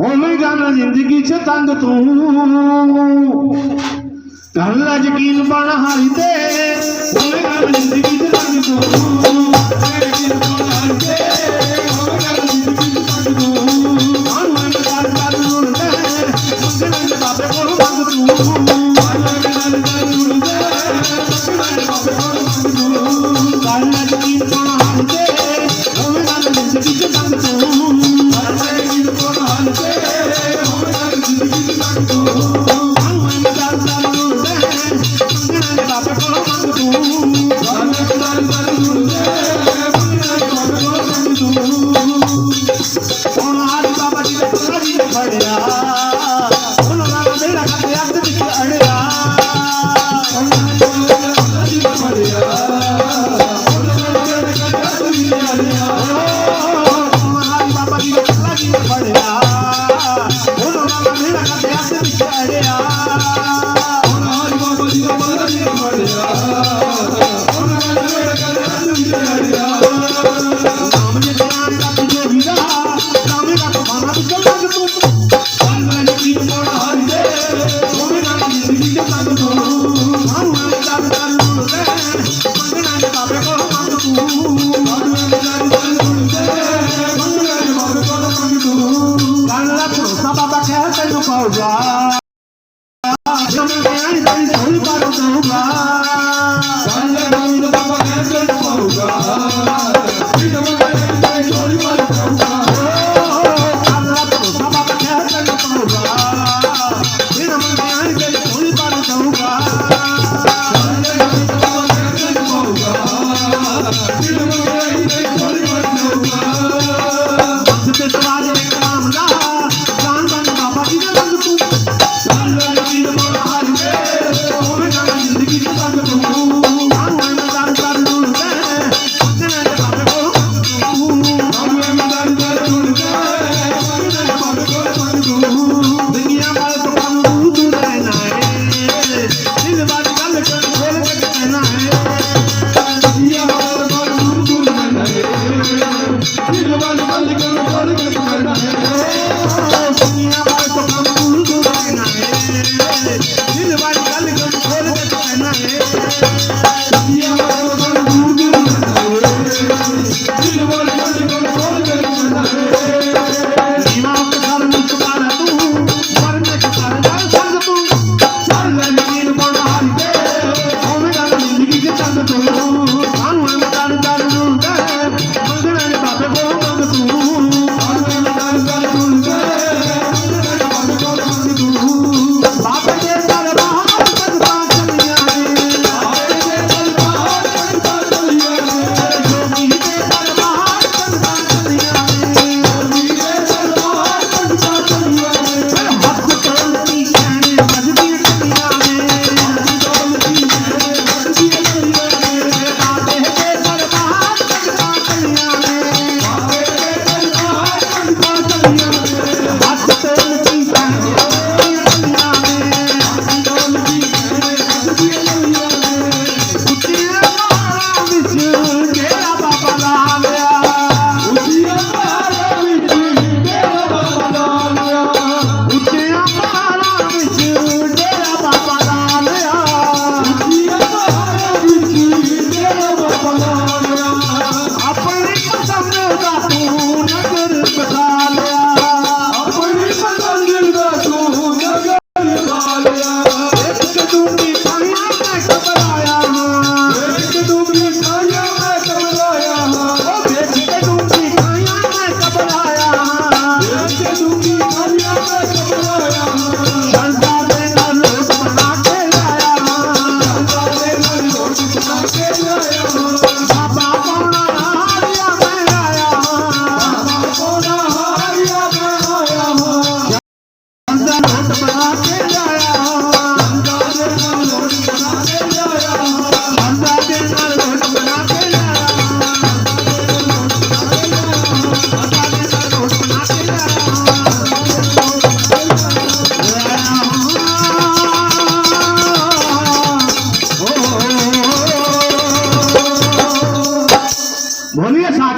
ਉਵੇਂ ਗੱਲ ਜ਼ਿੰਦਗੀ 'ਚ ਤੰਗ ਤੂੰ। ਕਰ ਲੈ ਯਕੀਨ ਬਣ ਹਾਰੀ ਤੇ ਉਵੇਂ ਗੱਲ ਜ਼ਿੰਦਗੀ 'ਚ ਤੰਗ ਤੂੰ। ਕਰ ਯਕੀਨ ਬਣ ਹਾਰੀ ਤੇ ਉਵੇਂ ਗੱਲ ਜ਼ਿੰਦਗੀ 'ਚ ਤੰਗ ਤੂੰ ਆਨੂੰ ਮੈਂ ਕਰ ਕਰ ਨੂੰ ਲੈ ਮੰਗਣ ਦੇ ਬਾਬੇ ਕੋਲ ਮੰਗ ਤੂੰ। ಅಳಿಯ Bye.